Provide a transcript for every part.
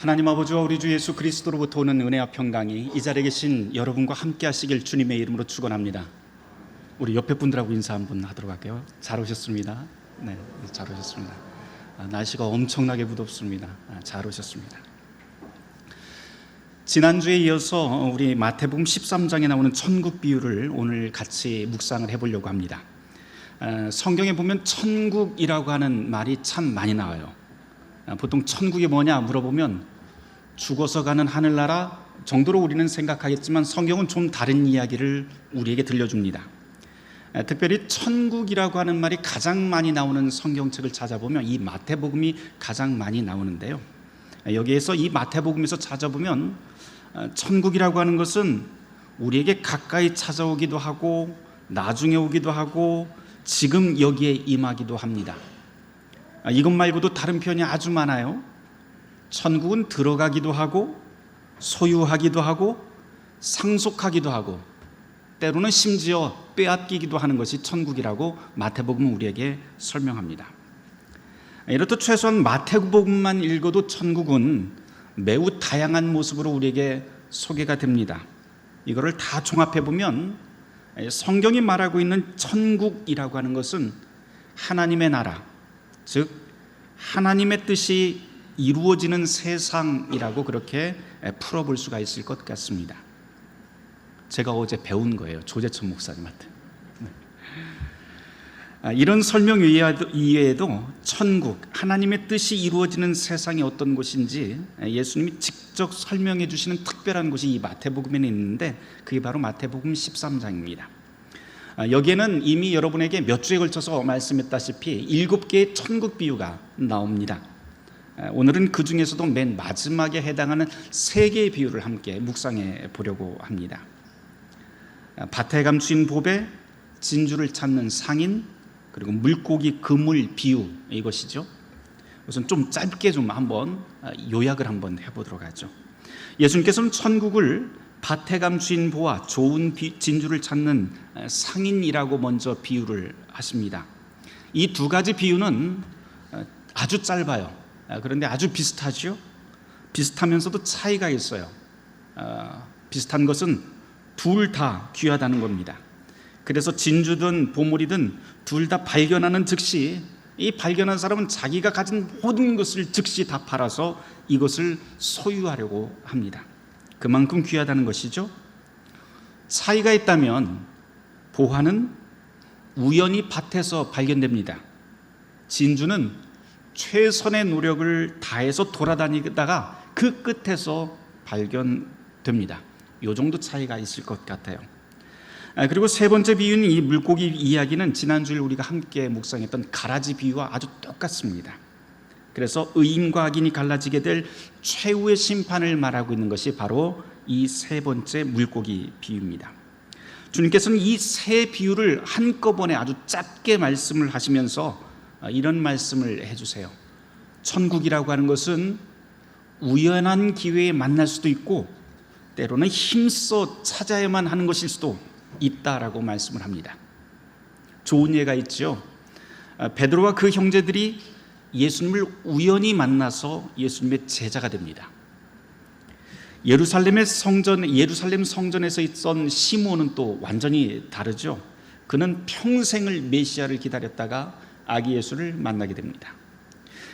하나님 아버지와 우리 주 예수 그리스도로부터 오는 은혜와 평강이 이 자리에 계신 여러분과 함께 하시길 주님의 이름으로 축원합니다. 우리 옆에 분들하고 인사 한번 하도록 할게요. 잘 오셨습니다. 네, 잘 오셨습니다. 아, 날씨가 엄청나게 무덥습니다. 아, 잘 오셨습니다. 지난주에 이어서 우리 마태복음 13장에 나오는 천국 비유를 오늘 같이 묵상을 해보려고 합니다. 아, 성경에 보면 천국이라고 하는 말이 참 많이 나와요. 아, 보통 천국이 뭐냐 물어보면 죽어서 가는 하늘나라 정도로 우리는 생각하겠지만 성경은 좀 다른 이야기를 우리에게 들려줍니다. 아, 특별히 천국이라고 하는 말이 가장 많이 나오는 성경책을 찾아보면 이 마태복음이 가장 많이 나오는데요. 아, 여기에서 이 마태복음에서 찾아보면 아, 천국이라고 하는 것은 우리에게 가까이 찾아오기도 하고 나중에 오기도 하고 지금 여기에 임하기도 합니다. 아, 이것 말고도 다른 표현이 아주 많아요. 천국은 들어가기도 하고 소유하기도 하고 상속하기도 하고 때로는 심지어 빼앗기기도 하는 것이 천국이라고 마태복음은 우리에게 설명합니다. 이렇듯 최소한 마태복음만 읽어도 천국은 매우 다양한 모습으로 우리에게 소개가 됩니다. 이거를 다 종합해 보면 성경이 말하고 있는 천국이라고 하는 것은 하나님의 나라, 즉 하나님의 뜻이 이루어지는 세상이라고 그렇게 풀어볼 수가 있을 것 같습니다. 제가 어제 배운 거예요. 조재천 목사님한테. 아, 이런 설명 이외에도 천국, 하나님의 뜻이 이루어지는 세상이 어떤 곳인지 예수님이 직접 설명해 주시는 특별한 곳이 이 마태복음에 있는데 그게 바로 마태복음 13장입니다. 아, 여기에는 이미 여러분에게 몇 주에 걸쳐서 말씀했다시피 일곱 개의 천국 비유가 나옵니다. 아, 오늘은 그 중에서도 맨 마지막에 해당하는 세 개의 비유를 함께 묵상해 보려고 합니다. 밭에 감추인 보배, 진주를 찾는 상인, 그리고 물고기 그물 비유 이것이죠. 우선 좀 짧게 좀 한번 요약을 한번 해보도록 하죠. 예수님께서는 천국을 밭에 감추인 보와 좋은 진주를 찾는 상인이라고 먼저 비유를 하십니다. 이 두 가지 비유는 아주 짧아요. 그런데 아주 비슷하죠. 비슷하면서도 차이가 있어요. 비슷한 것은 둘 다 귀하다는 겁니다. 그래서 진주든 보물이든 둘 다 발견하는 즉시 이 발견한 사람은 자기가 가진 모든 것을 즉시 다 팔아서 이것을 소유하려고 합니다. 그만큼 귀하다는 것이죠. 차이가 있다면 보화는 우연히 밭에서 발견됩니다. 진주는 최선의 노력을 다해서 돌아다니다가 그 끝에서 발견됩니다. 요 정도 차이가 있을 것 같아요. 아, 그리고 세 번째 비유는 이 물고기 이야기는 지난주에 우리가 함께 묵상했던 가라지 비유와 아주 똑같습니다. 그래서 의인과 악인이 갈라지게 될 최후의 심판을 말하고 있는 것이 바로 이 세 번째 물고기 비유입니다. 주님께서는 이 세 비유를 한꺼번에 아주 짧게 말씀을 하시면서 아, 이런 말씀을 해주세요. 천국이라고 하는 것은 우연한 기회에 만날 수도 있고 때로는 힘써 찾아야만 하는 것일 수도 있다라고 말씀을 합니다. 좋은 예가 있죠. 아, 베드로와 그 형제들이 예수님을 우연히 만나서 예수님의 제자가 됩니다. 예루살렘의 성전 예루살렘 성전에서 있던 시몬은 또 완전히 다르죠. 그는 평생을 메시아를 기다렸다가 아기 예수를 만나게 됩니다.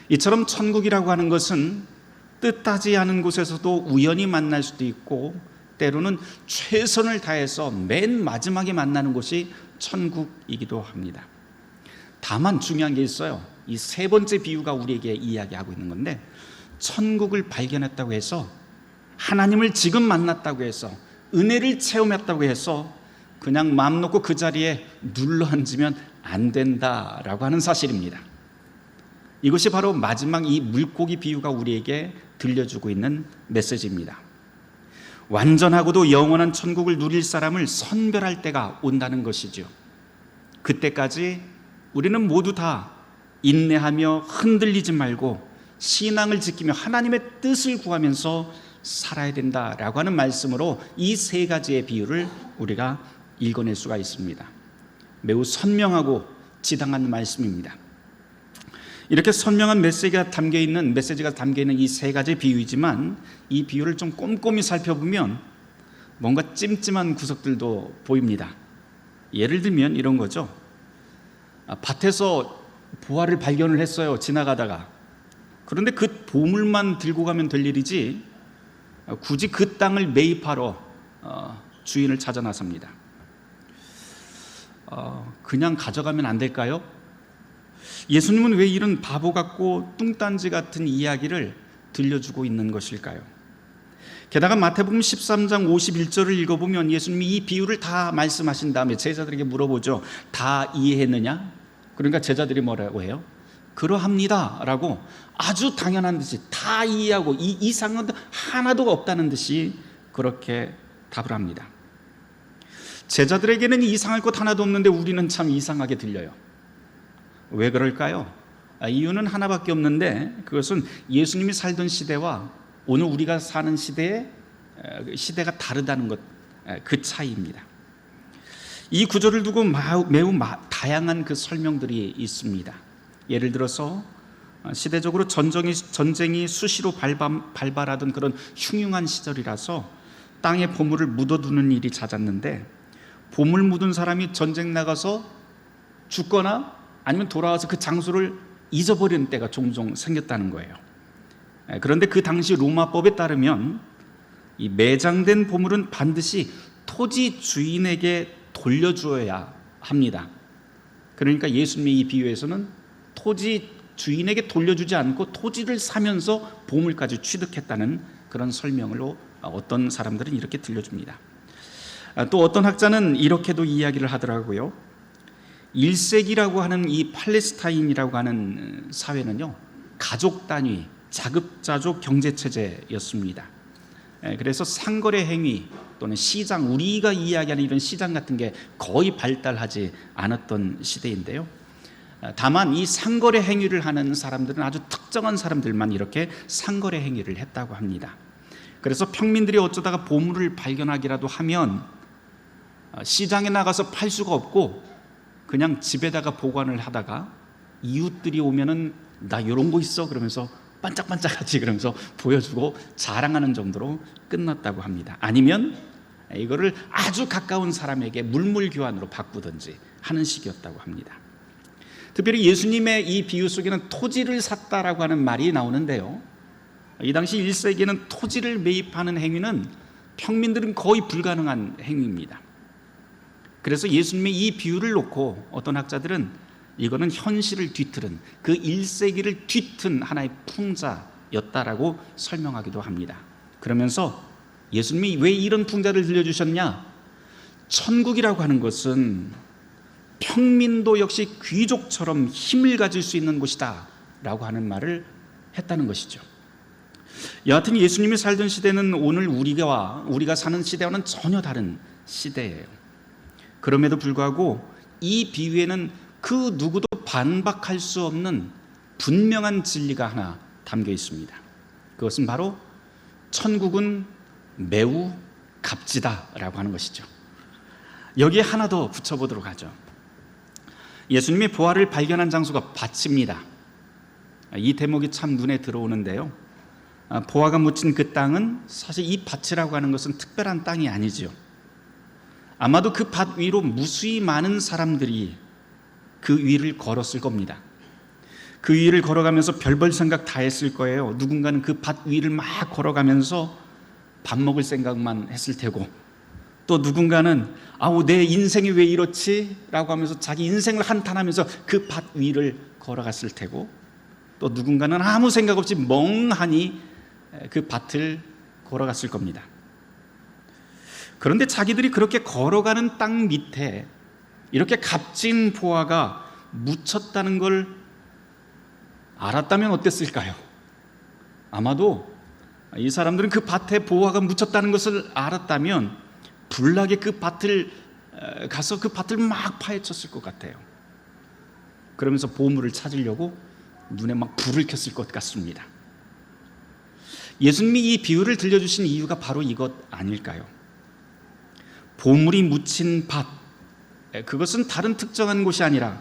이처럼 천국이라고 하는 것은 뜻하지 않은 곳에서도 우연히 만날 수도 있고 때로는 최선을 다해서 맨 마지막에 만나는 곳이 천국이기도 합니다. 다만 중요한 게 있어요. 이 세 번째 비유가 우리에게 이야기하고 있는 건데 천국을 발견했다고 해서 하나님을 지금 만났다고 해서 은혜를 체험했다고 해서 그냥 마음 놓고 그 자리에 눌러 앉으면 안 된다라고 하는 사실입니다. 이것이 바로 마지막 이 물고기 비유가 우리에게 들려주고 있는 메시지입니다. 완전하고도 영원한 천국을 누릴 사람을 선별할 때가 온다는 것이죠. 그때까지 우리는 모두 다 인내하며 흔들리지 말고 신앙을 지키며 하나님의 뜻을 구하면서 살아야 된다라고 하는 말씀으로 이 세 가지의 비유를 우리가 읽어낼 수가 있습니다. 매우 선명하고 지당한 말씀입니다. 이렇게 선명한 메시지가 담겨 있는 메시지가 담겨 있는 이 세 가지 비유이지만 이 비유를 좀 꼼꼼히 살펴보면 뭔가 찜찜한 구석들도 보입니다. 예를 들면 이런 거죠. 아, 밭에서 보화를 발견을 했어요. 지나가다가 그런데 그 보물만 들고 가면 될 일이지 아, 굳이 그 땅을 매입하러 어, 주인을 찾아 나섭니다. 어, 그냥 가져가면 안 될까요? 예수님은 왜 이런 바보 같고 뚱딴지 같은 이야기를 들려주고 있는 것일까요? 게다가 마태복음 13장 51절을 읽어보면 예수님이 이 비유를 다 말씀하신 다음에 제자들에게 물어보죠. 다 이해했느냐? 그러니까 제자들이 뭐라고 해요? 그러합니다. 라고 아주 당연한 듯이 다 이해하고 이 이상은 하나도 없다는 듯이 그렇게 답을 합니다. 제자들에게는 이상할 것 하나도 없는데 우리는 참 이상하게 들려요. 왜 그럴까요? 아, 이유는 하나밖에 없는데 그것은 예수님이 살던 시대와 오늘 우리가 사는 시대의 에, 시대가 다르다는 것 그 차이입니다. 이 구조를 두고 마- 매우 마- 다양한 그 설명들이 있습니다. 예를 들어서 어, 시대적으로 전쟁이, 전쟁이 수시로 발발, 발발 하던 그런 흉흉한 시절이라서 땅에 보물을 묻어두는 일이 잦았는데 보물 묻은 사람이 전쟁 나가서 죽거나 아니면 돌아와서 그 장소를 잊어버리는 때가 종종 생겼다는 거예요. 에, 그런데 그 당시 로마법에 따르면 이 매장된 보물은 반드시 토지 주인에게 돌려주어야 합니다. 그러니까 예수님의 이 비유에서는 토지 주인에게 돌려주지 않고 토지를 사면서 보물까지 취득했다는 그런 설명으로 어떤 사람들은 이렇게 들려줍니다. 아, 또 어떤 학자는 이렇게도 이야기를 하더라고요. 1세기라고 하는 이 팔레스타인이라고 하는 사회는요, 가족 단위, 자급자족 경제 체제였습니다. 예, 그래서 상거래 행위 또는 시장, 우리가 이야기하는 이런 시장 같은 게 거의 발달하지 않았던 시대인데요. 아, 다만 이 상거래 행위를 하는 사람들은 아주 특정한 사람들만 이렇게 상거래 행위를 했다고 합니다. 그래서 평민들이 어쩌다가 보물을 발견하기라도 하면 아, 시장에 나가서 팔 수가 없고 그냥 집에다가 보관을 하다가 이웃들이 오면은 나 이런 거 있어 그러면서 반짝반짝하지 그러면서 보여주고 자랑하는 정도로 끝났다고 합니다. 아니면 이거를 아주 가까운 사람에게 물물 교환으로 바꾸든지 하는 식이었다고 합니다. 특별히 예수님의 이 비유 속에는 토지를 샀다라고 하는 말이 나오는데요. 이 당시 1세기에는 토지를 매입하는 행위는 평민들은 거의 불가능한 행위입니다. 그래서 예수님의 이 비유를 놓고 어떤 학자들은 이거는 현실을 뒤틀은 그 1세기를 뒤튼 하나의 풍자였다라고 설명하기도 합니다. 그러면서 예수님이 왜 이런 풍자를 들려주셨냐? 천국이라고 하는 것은 평민도 역시 귀족처럼 힘을 가질 수 있는 곳이다 라고 하는 말을 했다는 것이죠. 여하튼 예수님이 살던 시대는 오늘 우리가 우리가 사는 시대와는 전혀 다른 시대예요. 그럼에도 불구하고 이 비유에는 그 누구도 반박할 수 없는 분명한 진리가 하나 담겨 있습니다. 그것은 바로 천국은 매우 값지다라고 하는 것이죠. 여기에 하나 더 붙여보도록 하죠. 예수님이 보화를 발견한 장소가 밭입니다. 이 대목이 참 눈에 들어오는데요. 아, 보화가 묻힌 그 땅은 사실 이 밭이라고 하는 것은 특별한 땅이 아니죠. 아마도 그 밭 위로 무수히 많은 사람들이 그 위를 걸었을 겁니다. 그 위를 걸어가면서 별별 생각 다 했을 거예요. 누군가는 그 밭 위를 막 걸어가면서 밥 먹을 생각만 했을 테고 또 누군가는 아우 내 인생이 왜 이렇지 라고 하면서 자기 인생을 한탄하면서 그 밭 위를 걸어갔을 테고 또 누군가는 아무 생각 없이 멍하니 그 밭을 걸어갔을 겁니다. 그런데 자기들이 그렇게 걸어가는 땅 밑에 이렇게 값진 보화가 묻혔다는 걸 알았다면 어땠을까요? 아마도 이 사람들은 그 밭에 보화가 묻혔다는 것을 알았다면 불나게 그 밭을 에, 가서 그 밭을 막 파헤쳤을 것 같아요. 그러면서 보물을 찾으려고 눈에 막 불을 켰을 것 같습니다. 예수님이 이 비유를 들려주신 이유가 바로 이것 아닐까요? 보물이 묻힌 밭, 그것은 다른 특정한 곳이 아니라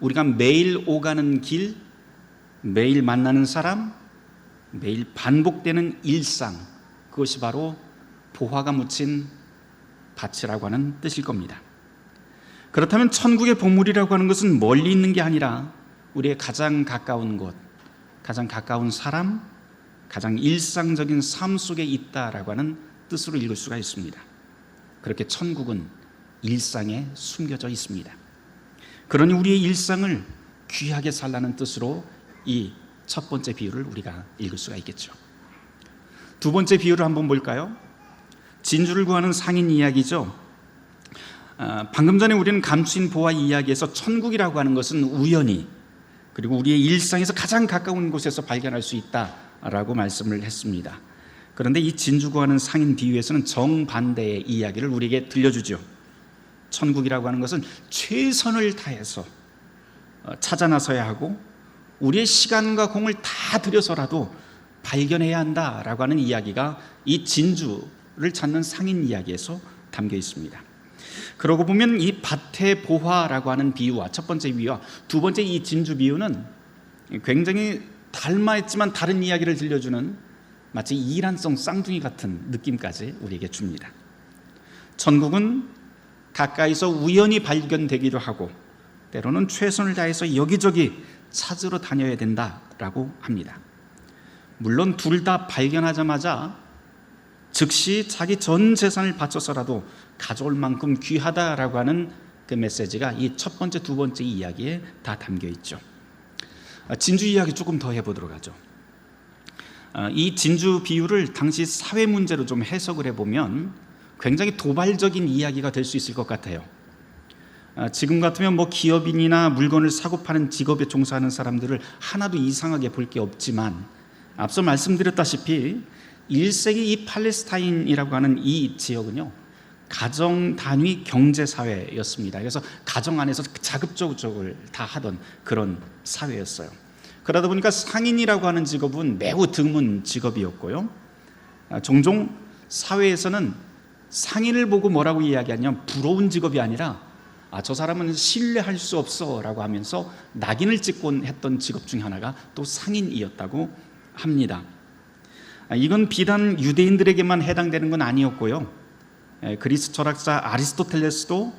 우리가 매일 오가는 길, 매일 만나는 사람, 매일 반복되는 일상, 그것이 바로 보화가 묻힌 밭이라고 하는 뜻일 겁니다. 그렇다면 천국의 보물이라고 하는 것은 멀리 있는 게 아니라 우리의 가장 가까운 곳, 가장 가까운 사람, 가장 일상적인 삶 속에 있다라고 하는 뜻으로 읽을 수가 있습니다. 그렇게 천국은 일상에 숨겨져 있습니다. 그러니 우리의 일상을 귀하게 살라는 뜻으로 이 첫 번째 비유를 우리가 읽을 수가 있겠죠. 두 번째 비유를 한번 볼까요? 진주를 구하는 상인 이야기죠. 아, 방금 전에 우리는 감추인 보화 이야기에서 천국이라고 하는 것은 우연히 그리고 우리의 일상에서 가장 가까운 곳에서 발견할 수 있다라고 말씀을 했습니다. 그런데 이 진주 구하는 상인 비유에서는 정반대의 이야기를 우리에게 들려주죠. 천국이라고 하는 것은 최선을 다해서 어, 찾아 나서야 하고 우리의 시간과 공을 다 들여서라도 발견해야 한다라고 하는 이야기가 이 진주를 찾는 상인 이야기에서 담겨 있습니다. 그러고 보면 이 밭의 보화라고 하는 비유와 첫 번째 비유와 두 번째 이 진주 비유는 굉장히 닮아있지만 다른 이야기를 들려주는 마치 이란성 쌍둥이 같은 느낌까지 우리에게 줍니다. 천국은 가까이서 우연히 발견되기도 하고 때로는 최선을 다해서 여기저기 찾으러 다녀야 된다라고 합니다. 물론 둘 다 발견하자마자 즉시 자기 전 재산을 바쳐서라도 가져올 만큼 귀하다라고 하는 그 메시지가 이 첫 번째, 두 번째 이야기에 다 담겨 있죠. 아, 진주 이야기 조금 더 해보도록 하죠. 아, 이 진주 비유를 당시 사회 문제로 좀 해석을 해보면 굉장히 도발적인 이야기가 될 수 있을 것 같아요. 아, 지금 같으면 뭐 기업인이나 물건을 사고 파는 직업에 종사하는 사람들을 하나도 이상하게 볼 게 없지만 앞서 말씀드렸다시피 1세기 이 팔레스타인이라고 하는 이 지역은요 가정 단위 경제 사회였습니다. 그래서 가정 안에서 자급조족을 다 하던 그런 사회였어요. 그러다 보니까 상인이라고 하는 직업은 매우 드문 직업이었고요. 아, 종종 사회에서는 상인을 보고 뭐라고 이야기하냐면 부러운 직업이 아니라 아, 저 사람은 신뢰할 수 없어 라고 하면서 낙인을 찍곤 했던 직업 중 하나가 또 상인이었다고 합니다. 아, 이건 비단 유대인들에게만 해당되는 건 아니었고요. 에, 그리스 철학자 아리스토텔레스도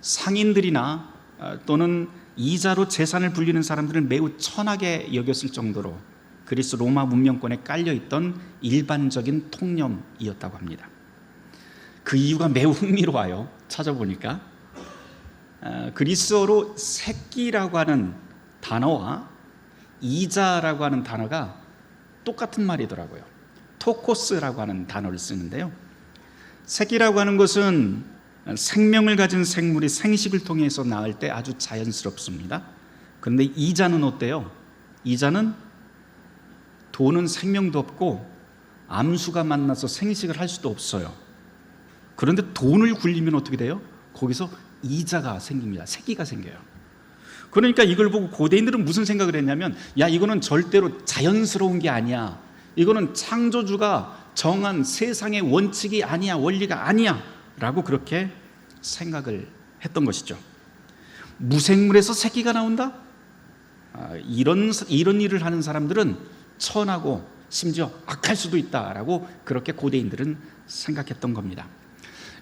상인들이나 아, 또는 이자로 재산을 불리는 사람들을 매우 천하게 여겼을 정도로 그리스 로마 문명권에 깔려 있던 일반적인 통념이었다고 합니다. 그 이유가 매우 흥미로워요. 찾아보니까 어, 그리스어로 새끼라고 하는 단어와 이자라고 하는 단어가 똑같은 말이더라고요. 토코스라고 하는 단어를 쓰는데요. 새끼라고 하는 것은 생명을 가진 생물이 생식을 통해서 낳을 때 아주 자연스럽습니다. 그런데 이자는 어때요? 이자는 돈은 생명도 없고 암수가 만나서 생식을 할 수도 없어요. 그런데 돈을 굴리면 어떻게 돼요? 거기서 이자가 생깁니다. 새끼가 생겨요. 그러니까 이걸 보고 고대인들은 무슨 생각을 했냐면 야 이거는 절대로 자연스러운 게 아니야. 이거는 창조주가 정한 세상의 원칙이 아니야. 원리가 아니야. 라고 그렇게 생각을 했던 것이죠. 무생물에서 새끼가 나온다? 아, 이런 이런 일을 하는 사람들은 천하고 심지어 악할 수도 있다라고 그렇게 고대인들은 생각했던 겁니다.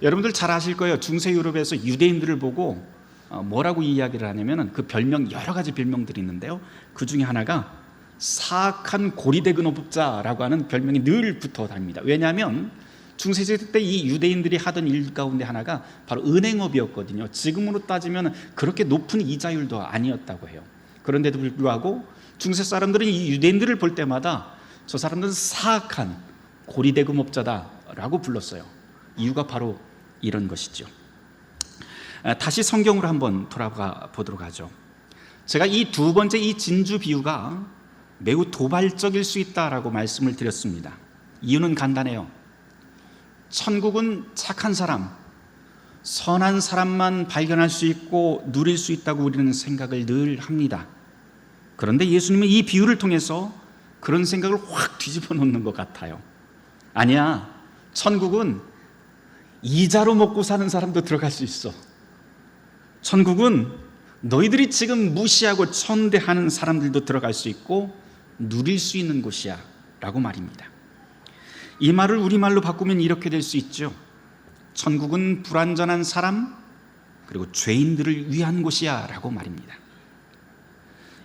여러분들 잘 아실 거예요. 중세 유럽에서 유대인들을 보고 어, 뭐라고 이야기를 하냐면은 그 별명 여러 가지 별명들이 있는데요. 그 중에 하나가 사악한 고리대근업자라고 하는 별명이 늘 붙어 다닙니다. 왜냐하면 중세 시대 때 이 유대인들이 하던 일 가운데 하나가 바로 은행업이었거든요. 지금으로 따지면 그렇게 높은 이자율도 아니었다고 해요. 그런데도 불구하고 중세 사람들은 이 유대인들을 볼 때마다 저 사람들은 사악한 고리대금업자다라고 불렀어요. 이유가 바로 이런 것이죠. 아, 다시 성경으로 한번 돌아가 보도록 하죠. 제가 이 두 번째 이 진주 비유가 매우 도발적일 수 있다라고 말씀을 드렸습니다. 이유는 간단해요. 천국은 착한 사람, 선한 사람만 발견할 수 있고 누릴 수 있다고 우리는 생각을 늘 합니다. 그런데 예수님은 이 비유를 통해서 그런 생각을 확 뒤집어 놓는 것 같아요. 아니야. 천국은 이자로 먹고 사는 사람도 들어갈 수 있어. 천국은 너희들이 지금 무시하고 천대하는 사람들도 들어갈 수 있고 누릴 수 있는 곳이야 라고 말입니다. 이 말을 우리말로 바꾸면 이렇게 될 수 있죠. 천국은 불완전한 사람 그리고 죄인들을 위한 곳이야 라고 말입니다.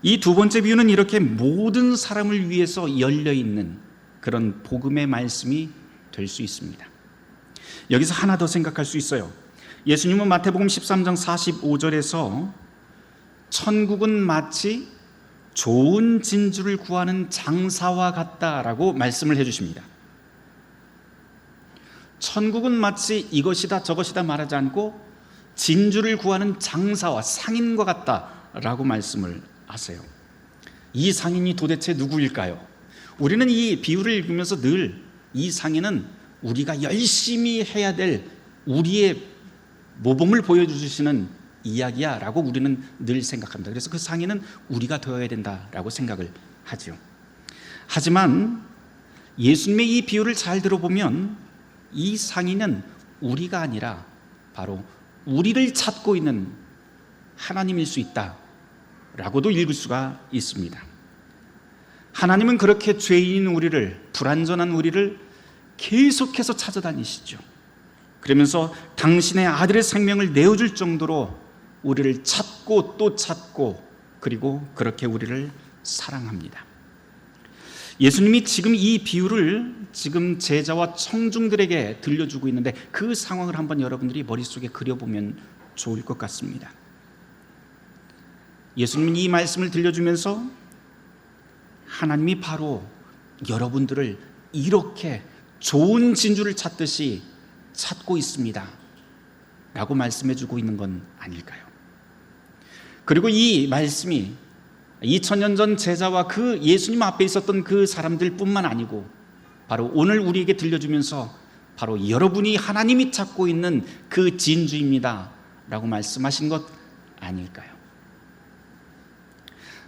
이 두 번째 비유는 이렇게 모든 사람을 위해서 열려 있는 그런 복음의 말씀이 될 수 있습니다. 여기서 하나 더 생각할 수 있어요. 예수님은 마태복음 13장 45절에서 천국은 마치 좋은 진주를 구하는 장사와 같다라고 말씀을 해 주십니다. 천국은 마치 이것이다 저것이다 말하지 않고 진주를 구하는 장사와 상인과 같다라고 말씀을 하세요. 이 상인이 도대체 누구일까요? 우리는 이 비유를 읽으면서 늘 이 상인은 우리가 열심히 해야 될 우리의 모범을 보여주시는 이야기야 라고 우리는 늘 생각합니다. 그래서 그 상인은 우리가 되어야 된다라고 생각을 하죠. 하지만 예수님의 이 비유를 잘 들어보면 이 상인은 우리가 아니라 바로 우리를 찾고 있는 하나님일 수 있다 라고도 읽을 수가 있습니다. 하나님은 그렇게 죄인 우리를 불완전한 우리를 계속해서 찾아다니시죠. 그러면서 당신의 아들의 생명을 내어줄 정도로 우리를 찾고 또 찾고 그리고 그렇게 우리를 사랑합니다. 예수님이 지금 이 비유를 지금 제자와 청중들에게 들려주고 있는데 그 상황을 한번 여러분들이 머릿속에 그려보면 좋을 것 같습니다. 예수님은 이 말씀을 들려주면서 하나님이 바로 여러분들을 이렇게 좋은 진주를 찾듯이 찾고 있습니다. 라고 말씀해 주고 있는 건 아닐까요? 그리고 이 말씀이 2000년 전 제자와 그 예수님 앞에 있었던 그 사람들 뿐만 아니고 바로 오늘 우리에게 들려주면서 바로 여러분이 하나님이 찾고 있는 그 진주입니다. 라고 말씀하신 것 아닐까요?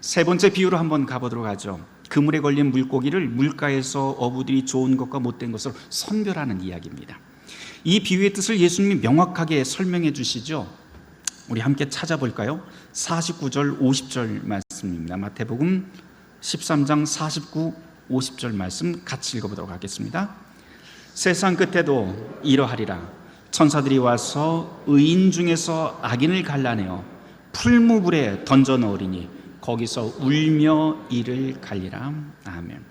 세 번째 비유로 한번 가보도록 하죠. 그물에 걸린 물고기를 물가에서 어부들이 좋은 것과 못된 것을 선별하는 이야기입니다. 이 비유의 뜻을 예수님이 명확하게 설명해 주시죠. 우리 함께 찾아볼까요? 49절 50절 말씀입니다. 마태복음 13장 49 50절 말씀 같이 읽어보도록 하겠습니다. 세상 끝에도 이러하리라 천사들이 와서 의인 중에서 악인을 갈라내어 풀무불에 던져 넣으리니 거기서 울며 이를 갈리라 아멘.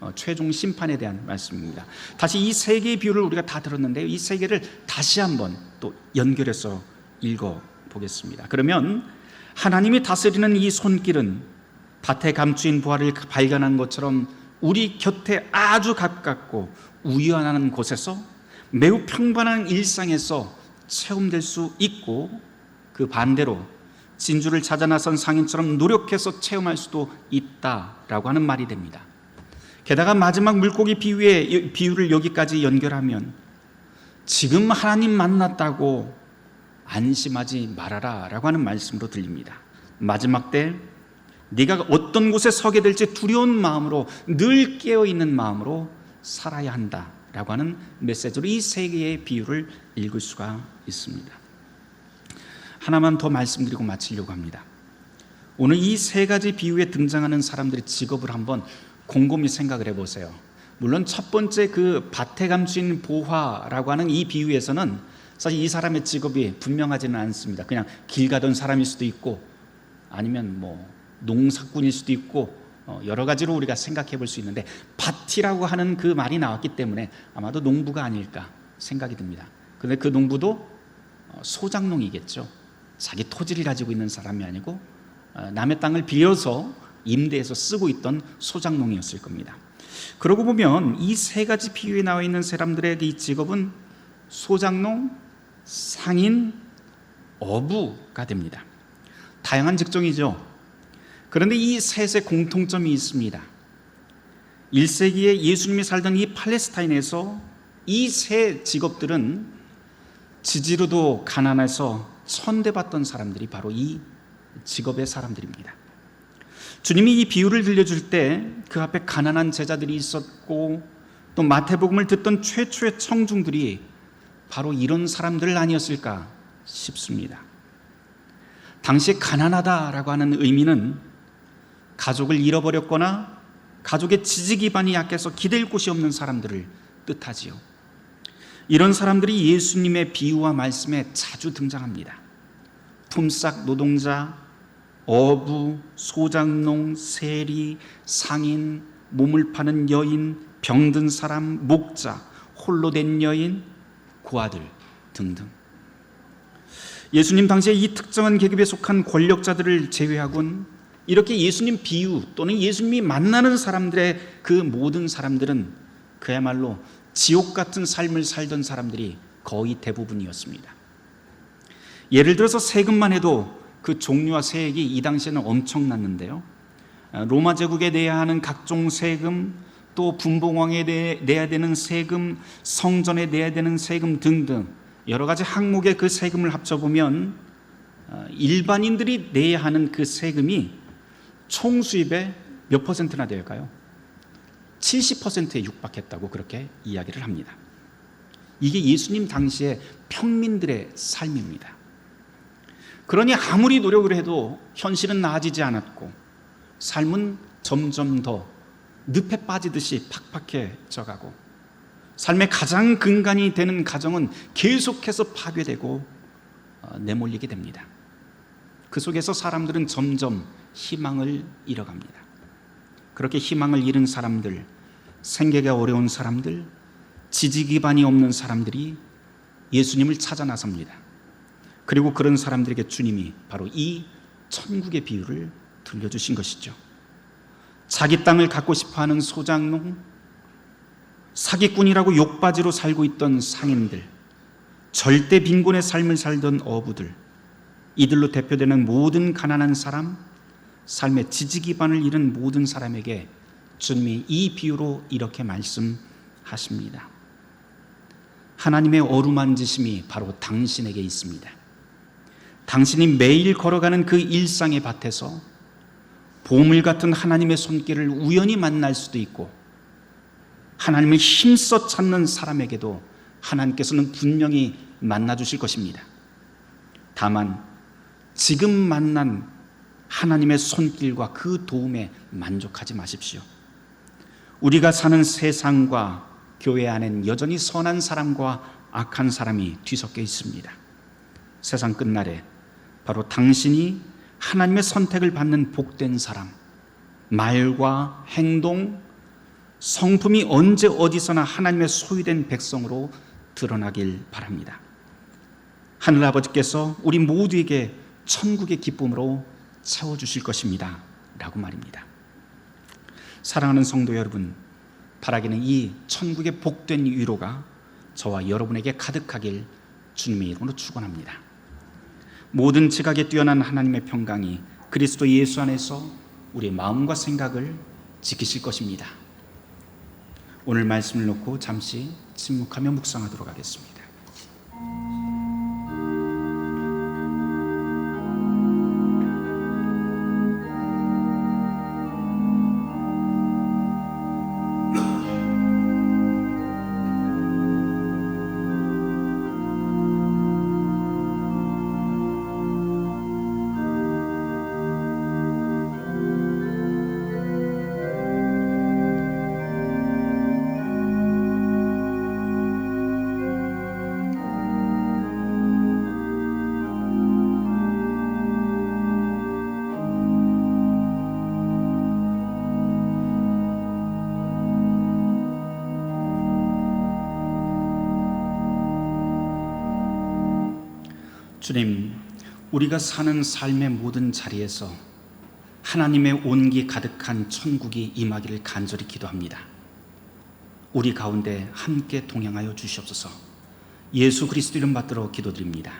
어, 최종 심판에 대한 말씀입니다. 다시 이 세 개의 비유를 우리가 다 들었는데요. 이 세 개를 다시 한번 또 연결해서 읽어 보겠습니다. 그러면 하나님이 다스리는 이 손길은 밭에 감추인 부활을 발견한 것처럼 우리 곁에 아주 가깝고 우연한 곳에서 매우 평범한 일상에서 체험될 수 있고 그 반대로 진주를 찾아 나선 상인처럼 노력해서 체험할 수도 있다라고 하는 말이 됩니다. 게다가 마지막 물고기 비유의 비유를 여기까지 연결하면 지금 하나님 만났다고 안심하지 말아라라고 하는 말씀으로 들립니다. 마지막 때 네가 어떤 곳에 서게 될지 두려운 마음으로 늘 깨어 있는 마음으로 살아야 한다라고 하는 메시지로 이 세 개의 비유를 읽을 수가 있습니다. 하나만 더 말씀드리고 마치려고 합니다. 오늘 이 세 가지 비유에 등장하는 사람들의 직업을 한번 곰곰이 생각을 해보세요. 물론 첫 번째 그 밭에 감춘 보화라고 하는 이 비유에서는 사실 이 사람의 직업이 분명하지는 않습니다. 그냥 길 가던 사람일 수도 있고 아니면 뭐 농사꾼일 수도 있고 어, 여러 가지로 우리가 생각해 볼 수 있는데 밭이라고 하는 그 말이 나왔기 때문에 아마도 농부가 아닐까 생각이 듭니다. 근데 그 농부도 어, 소작농이겠죠. 자기 토지를 가지고 있는 사람이 아니고 어, 남의 땅을 빌려서 임대해서 쓰고 있던 소작농이었을 겁니다. 그러고 보면 이 세 가지 비유에 나와 있는 사람들의 이 직업은 소작농, 상인, 어부가 됩니다. 다양한 직종이죠. 그런데 이 셋의 공통점이 있습니다. 1세기에 예수님이 살던 이 팔레스타인에서 이 세 직업들은 지지로도 가난해서 천대받던 사람들이 바로 이 직업의 사람들입니다. 주님이 이 비유를 들려줄 때 그 앞에 가난한 제자들이 있었고 또 마태복음을 듣던 최초의 청중들이 바로 이런 사람들 아니었을까 싶습니다. 당시 가난하다라고 하는 의미는 가족을 잃어버렸거나 가족의 지지 기반이 약해서 기댈 곳이 없는 사람들을 뜻하지요. 이런 사람들이 예수님의 비유와 말씀에 자주 등장합니다. 품삯 노동자, 어부, 소장농, 세리, 상인, 몸을 파는 여인, 병든 사람, 목자, 홀로 된 여인, 고아들 등등. 예수님 당시에 이 특정한 계급에 속한 권력자들을 제외하곤 이렇게 예수님 비유 또는 예수님이 만나는 사람들의 그 모든 사람들은 그야말로 지옥 같은 삶을 살던 사람들이 거의 대부분이었습니다. 예를 들어서 세금만 해도 그 종류와 세액이 이 당시에는 엄청났는데요. 로마 제국에 내야 하는 각종 세금, 또 분봉왕에 내야 되는 세금, 성전에 내야 되는 세금 등등 여러 가지 항목의 그 세금을 합쳐보면 어, 일반인들이 내야 하는 그 세금이 총 수입의 몇 퍼센트나 될까요? 70%에 육박했다고 그렇게 이야기를 합니다. 이게 예수님 당시의 평민들의 삶입니다. 그러니 아무리 노력을 해도 현실은 나아지지 않았고 삶은 점점 더 늪에 빠지듯이 팍팍해져 가고 삶의 가장 근간이 되는 가정은 계속해서 파괴되고 어, 내몰리게 됩니다. 그 속에서 사람들은 점점 희망을 잃어갑니다. 그렇게 희망을 잃은 사람들, 생계가 어려운 사람들, 지지 기반이 없는 사람들이 예수님을 찾아 나섭니다. 그리고 그런 사람들에게 주님이 바로 이 천국의 비유를 들려주신 것이죠. 자기 땅을 갖고 싶어 하는 소장농, 사기꾼이라고 욕바지로 살고 있던 상인들, 절대 빈곤의 삶을 살던 어부들, 이들로 대표되는 모든 가난한 사람, 삶의 지지 기반을 잃은 모든 사람에게 주님이 이 비유로 이렇게 말씀하십니다. 하나님의 어루만지심이 바로 당신에게 있습니다. 당신이 매일 걸어가는 그 일상의 밭에서 보물 같은 하나님의 손길을 우연히 만날 수도 있고 하나님을 힘써 찾는 사람에게도 하나님께서는 분명히 만나 주실 것입니다. 다만 지금 만난 하나님의 손길과 그 도움에 만족하지 마십시오. 우리가 사는 세상과 교회 안엔 여전히 선한 사람과 악한 사람이 뒤섞여 있습니다. 세상 끝날에 바로 당신이 하나님의 선택을 받는 복된 사람, 말과 행동, 성품이 언제 어디서나 하나님의 소유된 백성으로 드러나길 바랍니다. 하늘 아버지께서 우리 모두에게 천국의 기쁨으로 채워주실 것입니다. 라고 말입니다. 사랑하는 성도 여러분, 바라기는 이 천국의 복된 위로가 저와 여러분에게 가득하길 주님의 이름으로 축원합니다. 모든 지각에 뛰어난 하나님의 평강이 그리스도 예수 안에서 우리의 마음과 생각을 지키실 것입니다. 오늘 말씀을 놓고 잠시 침묵하며 묵상하도록 하겠습니다. 주님, 우리가 사는 삶의 모든 자리에서 하나님의 온기 가득한 천국이 임하기를 간절히 기도합니다. 우리 가운데 함께 동행하여 주시옵소서. 예수 그리스도 이름 받들어 기도드립니다.